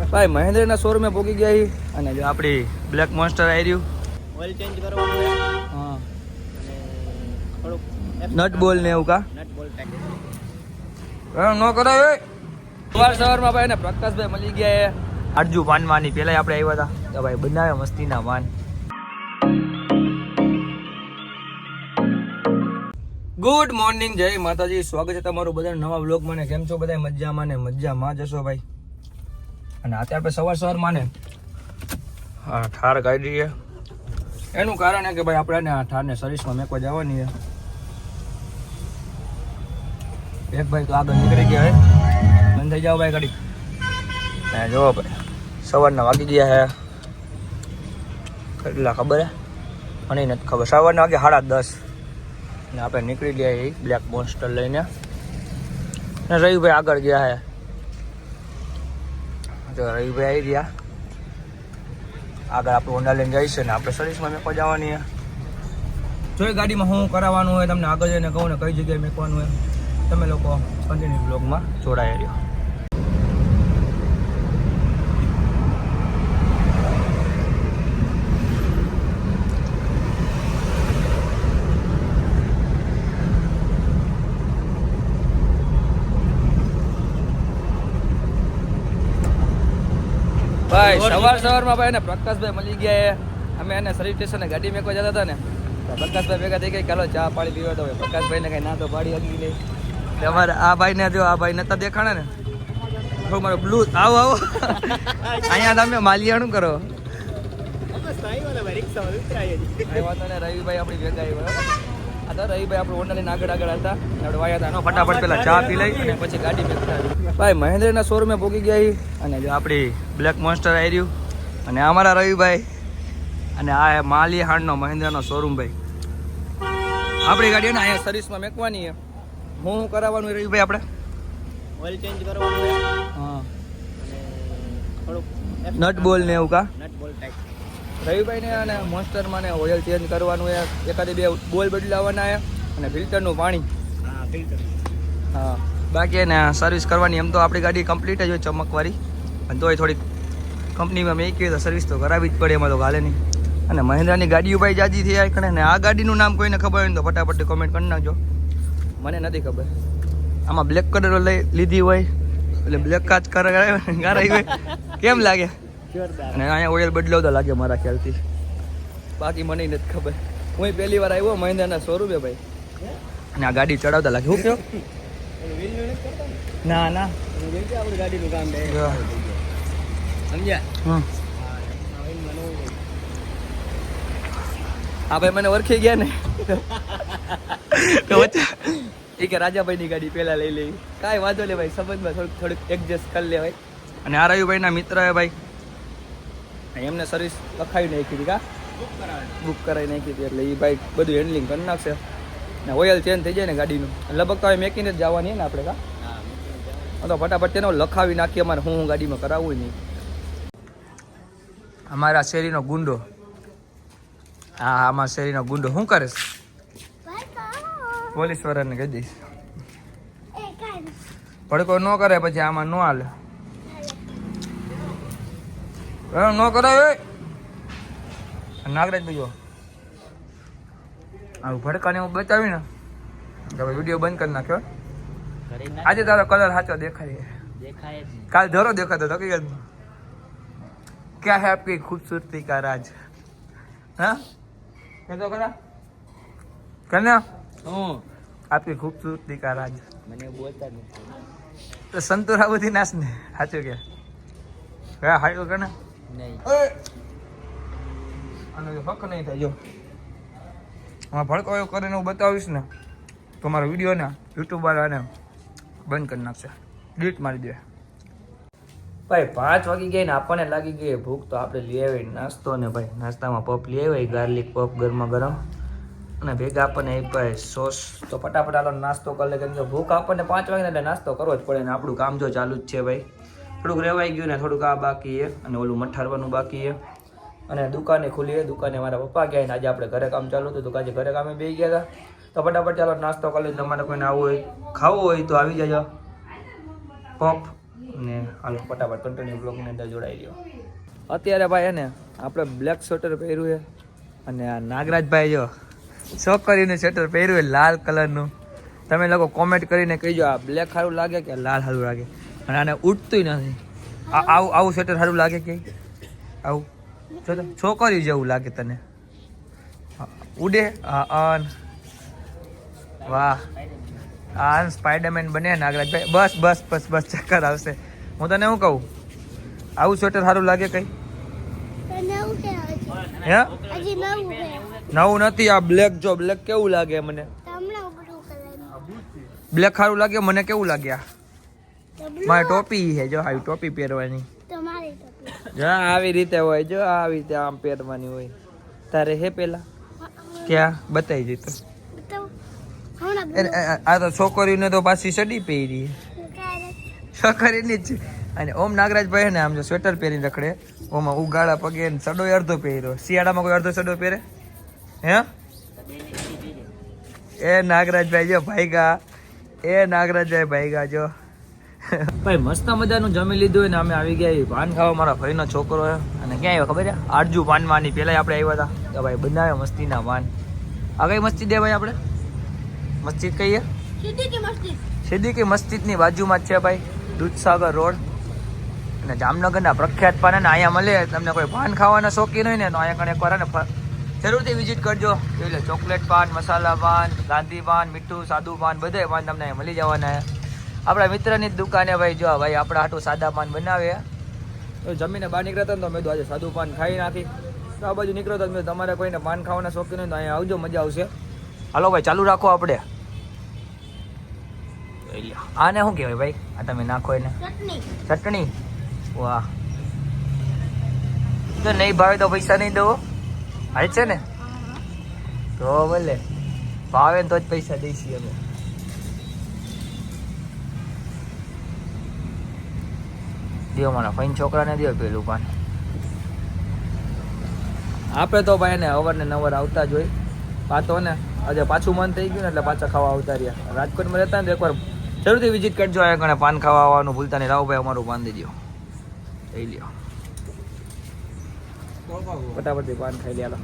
ભાઈ મહેન્દ્રના શોરૂમે પહોંચી ગયા છીએ અને જો આપણી બ્લેક મોન્સ્ટર આવી રહ્યું. ઓઇલ ચેન્જ કરવાનું હા. અને નટ બોલ ને એવું કા? નટ બોલ પેકેજ હા, કરો એ સવાર સવારમાં ભાઈ ને પ્રકાશભાઈ મળી ગયા અર્જુ પાનવાની પેલા આપણે આવ્યા હતા. તો ભાઈ બનાવે મસ્તીના પાન ગુડ મોર્નિંગ જય માતાજી. સ્વાગત છે તમારું બધા નવા બ્લોગ મને કેમ છો? બધા મજામાં ને મજામાં જશો ભાઈ. અને અત્યારે આપણે સવાર સવારમાં ને હા ઠાર કાઢી છે એનું કારણ છે કે ભાઈ આપણે આ ઠારને સર્વિસમાં મેકવા જવાની છે એક ભાઈ તો આગળ નીકળી ગયા હે. બંધ થઈ જાઓ ભાઈ ઘડી ને જો ભાઈ સવારના વાગી ગયા હે. કેટલા ખબર હે? મને નથી ખબર. સવારના વાગે સાડા દસ. ને આપણે નીકળી ગયા એ બ્લેક મોન્સ્ટર લઈને. ને રવિભાઈ આગળ ગયા હે. જો રવિભાઈ આવી ગયા. આગળ આપણે હોન્ડા લઈને જઈશું ને આપણે સર્વિસમાં મેકવા જવાની હે જોઈ ગાડીમાં શું કરાવવાનું હોય, તમને આગળ જઈને કહું ને કઈ જગ્યાએ મેકવાનું હોય તમે લોકો કન્ટિન્યુ બ્લોગમાં જોડાયા રહ્યો. ભાઈ સવાર સવારમાં ભાઈ ને પ્રકાશભાઈ મળી ગયા અમે એને સર્વિસ સ્ટેશને ગાડી મેકવા જતા હતા ને પ્રકાશભાઈ ભેગા થઈ ગઈ ચાલો ચા પાડી પીવા તો પ્રકાશભાઈ ને કઈ ના તો પાડી હકી નહીં તમારે આ ભાઈ ને જો આ ભાઈ નતા દેખાણે ને થોડું મારો બ્લુ આવો આવો. અહીંયા તમે માલિયાણું કરો. રવિભાઈ આપણી ભેગા આવ્યા આ તો રવિભાઈ આપણે ઓનલાઈન આગળ આગળ હતા. આપણે વાયા હતા. ફટાફટ પેલા ચા પી લઈ અને પછી ગાડી મેકતા ભાઈ મહેન્દ્રના શોરૂમે ભોગી ગયા અને જો આપણી બ્લેક મોન્સ્ટર આવી રહ્યું. અને અમારા રવિભાઈ અને આ માલી હાંડનો મહેન્દ્રનો શોરૂમ ભાઈ. આપણી ગાડી ને અહીંયા સર્વિસમાં મેકવાની છે. હું કરાવવાનું રવિભાઈ આપણે? ઓઇલ ચેન્જ કરવાનું હા. થોડુંક નટ બોલ ને એવું કા? નટ બોલ ટાઈપ રવિભાઈ ને અને મોન્સ્ટરમાં ને ઓઇલ ચેન્જ કરવાનું એ એકાદી બે બોલ બદલાવાના છે અને ફિલ્ટરનું પાણી. હા ફિલ્ટર. હા બાકી એને સર્વિસ કરવાની એમ તો આપણી ગાડી કમ્પ્લીટ જ હોય ચમકવાળી અને તોય થોડીક કંપનીમાં મેં કહ્યું તો સર્વિસ તો કરાવી જ પડે એમાં તો ગાલે નહીં અને મહિન્દ્રાની ગાડીઓ ભાઈ જાજી થઈ આવી ને આ ગાડીનું નામ કોઈને ખબર હોય ને તો ફટાફટ કોમેન્ટ કરી નાખજો. મને નથી ખબર. આમાં બ્લેક કલર લઈ લીધી હોય એટલે બ્લેક કાચ કરાવી હોય. કેમ લાગે? અને અહીંયા ઓઇલ બદલાવતા લાગે મારા ખ્યાલથી. બાકી મને નથી ખબર. હું પહેલી વાર આવ્યો મહિન્દ્રાના શોરૂમે ભાઈ. અને આ ગાડી ચડાવતા લાગે. હું કરતા ને ના. ના ગાડીનું કામ સમજ્યા હા ભાઈ મને ઓળખી ગયા ને. તો એ કે રાજાભાઈની ગાડી પહેલા લઈ લેવી કાંઈ વાંધો નહીં ભાઈ સંબંધમાં થોડુંક થોડુંક એડજસ્ટ કરી લેવાય. અને આ રવિભાઈના મિત્ર હે ભાઈ. એમને સર્વિસ લખાવી નાખી હતી કા? બુક કરાવી નાખી હતી. એટલે એ ભાઈ બધું હેન્ડલિંગ કરી નાખશે. ને ઓઇલ ચેન્જ થઈ જાય ને ગાડીનું. લગભગ તો હવે મેકીને જ જવાની ને આપણે કા? તો ફટાફટ તેનો લખાવી નાખીએ. અમારે હું હું ગાડીમાં કરાવવું નહીં અમારા શેરીનો ગુંડો. હા આમાં શેરીનો ગુંડો. શું કરે છે? પોલીસ વાળાને કહી દઈશ. ભડકો ન કરે પછી આમાં ન હાલે. ન કરાય નાગરાજ બીજો. જો આ ભડકાને હું બતાવી ને તમે વીડિયો બંધ કરી નાખ્યો. આજે તારો કલર સાચો દેખાય કાલ ધરો દેખાતો હતો હકીકત ક્યાં હે આપકી ખૂબસૂરતી કા રાજ? હા? કે તો કરા. કન્યા? હું? આપકી ખૂબસૂરતી કા રાજ? મને બોલતા નથી. તો સંતોરા બધી નાશ ને સાચું કે? હા હાયો કના નહીં. આનો હક નહીં થાય. જો. આમાં ભડકો એવું કરીને હું બતાવીશ ને તો મારો વિડીયોને યુટ્યુબ વાળાને બંધ કરી નાખશે. ડિલીટ મારી દે. ભાઈ પાંચ વાગી ગઈ ને આપણને લાગી ગઈ. ભૂખ તો આપણે લઈ આવી. નાસ્તો ને ભાઈ નાસ્તામાં પપ લઈ આવી. ગાર્લિક પપ ગરમા ગરમ. અને ભેગા આપણને એ ભાઈ સોસ. તો ફટાફટ આલો નાસ્તો કરી લે. કેમ કે ભૂખ આપણને પાંચ વાગે એટલે નાસ્તો કરવો જ પડે ને આપણું કામ જો ચાલુ જ છે ભાઈ. થોડુંક રહેવાઈ ગયું ને થોડુંક આ બાકી છે અને ઓલું મઠારવાનું બાકી છે. અને દુકાને ખુલી છે. દુકાને મારા પપ્પા ગયા ને આજે આપણે ઘરે કામ ચાલુ હતું. તો આજે ઘરે કામે બે ગયા હતા. તો ફટાફટ ચાલો નાસ્તો કરી તમારે કોઈને આવવું હોય, ખાવું હોય તો આવી જજો. પપ ને હાલો, ફટાફટ કન્ટિન્યુ બ્લોગની અંદર જોડાઈ રહ્યો. અત્યારે ભાઈ એને આપણે બ્લેક સ્વેટર પહેર્યું છે. અને આ નાગરાજભાઈ જો છોકરીનું સ્વેટર પહેર્યું લાલ કલરનું તમે લોકો કોમેન્ટ કરીને કહીજો, આ બ્લેક સારું લાગે કે લાલ સારું લાગે? અને આને ઉઠતું નથી. આ આવું આવું સ્વેટર સારું લાગે કે? આવું. જો છોકરી જેવું લાગે તને. ઉડે? અન. વાહ. આન સ્પાઈડરમેન બને નાગરાજભાઈ. બસ બસ બસ બસ ચક્કર આવશે. હું તને શું કહું? આવું સ્વેટર સારું લાગે કઈ? નવું હે? નવું નથી આ બ્લેક જો બ્લેક કેવું લાગે મને? બ્લેક સારું લાગે મને કેવું લાગે આ? તો blue મારી ટોપી છે જો આવી ટોપી પહેરવાની. હા આવી રીતે હોય જો આવી રીતે આમ પહેરવાની હોય. તારે હે પેલા? ક્યાં? બતાવી દીધું તો. આ તો છોકરીને તો પાછી સડી પહેરી. છોકરીની જ. અને ઓમ નાગરાજભાઈ ને આમ જો સ્વેટર પહેરીને રખડે. ઓમાં ઉગાડા પગે સડો અડધો પહેર્યો. શિયાળામાં કોઈ અડધો સડો પહેરે? હે? એ નાગરાજભાઈ જો ભાઈગા. એ નાગરાજભાઈ ભાઈગા જો. ભાઈ મસ્ત મજાનું જમી લીધું હોય ને અમે આવી ગયા પાન ખાવા. મારા ભાઈનો છોકરો છે. અને ક્યાં આવ્યો ખબર છે? આરજુ પાનવાની પહેલાં આપણે આવ્યા હતા. તો ભાઈ બનાવ્યો મસ્તીના પાન આ કઈ મસ્તી દે ભાઈ આપણે? મસ્જિદ કહીએ? સિદ્દીકી મસ્જિદની બાજુમાં જ છે ભાઈ દૂધસાગર રોડ. અને જામનગરના પ્રખ્યાત પાન ને અહીંયા મળે. તમને કોઈ પાન ખાવાના શોખીન હોય ને તો અહીંયા કણે એકવાર ને જરૂરથી વિઝિટ કરજો. એટલે ચોકલેટ પાન મસાલા પાન ગાંધી પાન મીઠું સાદું પાન બધે પાન તમને અહીંયા મળી જવાના આપણા મિત્રની જ દુકાને ભાઈ જો ભાઈ આપણા આટલું સાદા પાન બનાવે. તો જમીને બહાર નીકળતા ને તો મેં તો આજે સાદું પાન ખાઈ નાખી. તો આ બાજુ નીકળો તો મેં તમારે કોઈને પાન ખાવાના શોખીન હોય તો અહીંયા આવજો મજા આવશે. હાલો ભાઈ ચાલુ રાખો આપણે. આને શું કહેવાય ભાઈ? આ તમે નાખો એને. ચટણી ચટણી. વાહ. જો નહીં ભાવે તો પૈસા નહીં દો. હાલ છે ને? તો ભલે. ભાવે ને તો જ પૈસા દઈશી અમે. દો મારા ફઈન છોકરાને દો પેલું પાન. આપણે તો ભાઈ ને અવર ને નવર આવતા જ હોય. પાતો ને આજે પાછું મન થઈ ગયું ને એટલે પાછા ખાવા આવતા રહ્યા. રાજકોટમાં રહેતા ને એકવાર જરૂરથી વિઝિટ કરજો આ ગણે પાન ખાવા આવવાનું ભૂલતા નહીં. રાવ ભાઈ અમારું પાન દઈ દો લઈ લ્યો. ફટાફટથી પાન ખાઈ લે.